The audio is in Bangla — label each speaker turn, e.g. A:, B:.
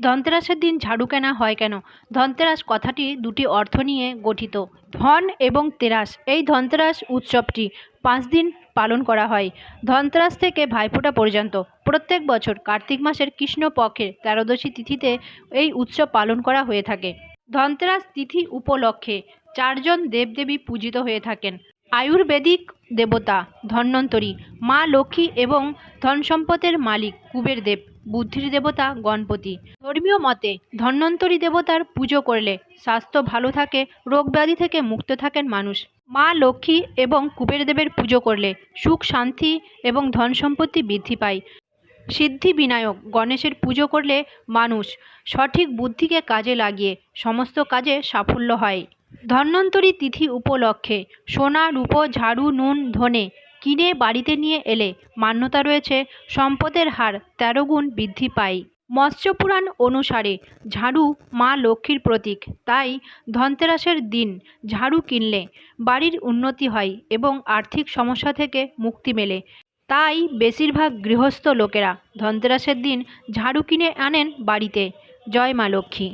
A: ধনতেরাসের দিন ঝাড়ু কেনা হয় কেন? ধনতেরাস কথাটি দুটি অর্থ নিয়ে গঠিত। ধন এবং তেরাস, এই ধনতেরাস উৎসবটি পাঁচ দিন পালন করা হয়। ধনতেরাস থেকে ভাইফোঁটা পর্যন্ত। প্রত্যেক বছর কার্তিক মাসের কৃষ্ণ কৃষ্ণপক্ষের তেরোদশী তিথিতে এই উৎসব পালন করা হয়ে থাকে। ধনতেরাস তিথি উপলক্ষে চারজন দেবদেবী পূজিত হয়ে থাকেন। আয়ুর্বেদিক দেবতা ধন্বন্তরী, মা লক্ষ্মী এবং ধন সম্পদের মালিক কুবের দেব বুদ্ধির দেবতা গণপতি। ধর্মীয় মতে ধন্বন্তরী দেবতার পুজো করলে স্বাস্থ্য ভালো থাকে রোগ ব্যাধি থেকে মুক্ত থাকেন মানুষ। মা লক্ষ্মী এবং কুবের দেবের পুজো করলে সুখ, শান্তি এবং ধন সম্পত্তি বৃদ্ধি পায়। সিদ্ধি বিনায়ক গণেশের পুজো করলে মানুষ সঠিক বুদ্ধিকে কাজে লাগিয়ে সমস্ত কাজে সাফল্য হয়। ধন্বন্তরী তিথি উপলক্ষে সোনা, রূপো, ঝাড়ু, নুন, ধনে কিনে বাড়িতে নিয়ে এলে মান্যতা রয়েছে, সম্পদের হার তেরো গুণ বৃদ্ধি পায়। মৎস্যপুরাণ অনুসারে ঝাড়ু মা লক্ষ্মীর প্রতীক। তাই ধনতেরাসের দিন ঝাড়ু কিনলে বাড়ির উন্নতি হয় এবং আর্থিক সমস্যা থেকে মুক্তি মেলে। তাই বেশিরভাগ গৃহস্থ লোকেরা ধনতেরাসের দিন ঝাড়ু কিনে আনেন বাড়িতে। জয় মা লক্ষ্মী।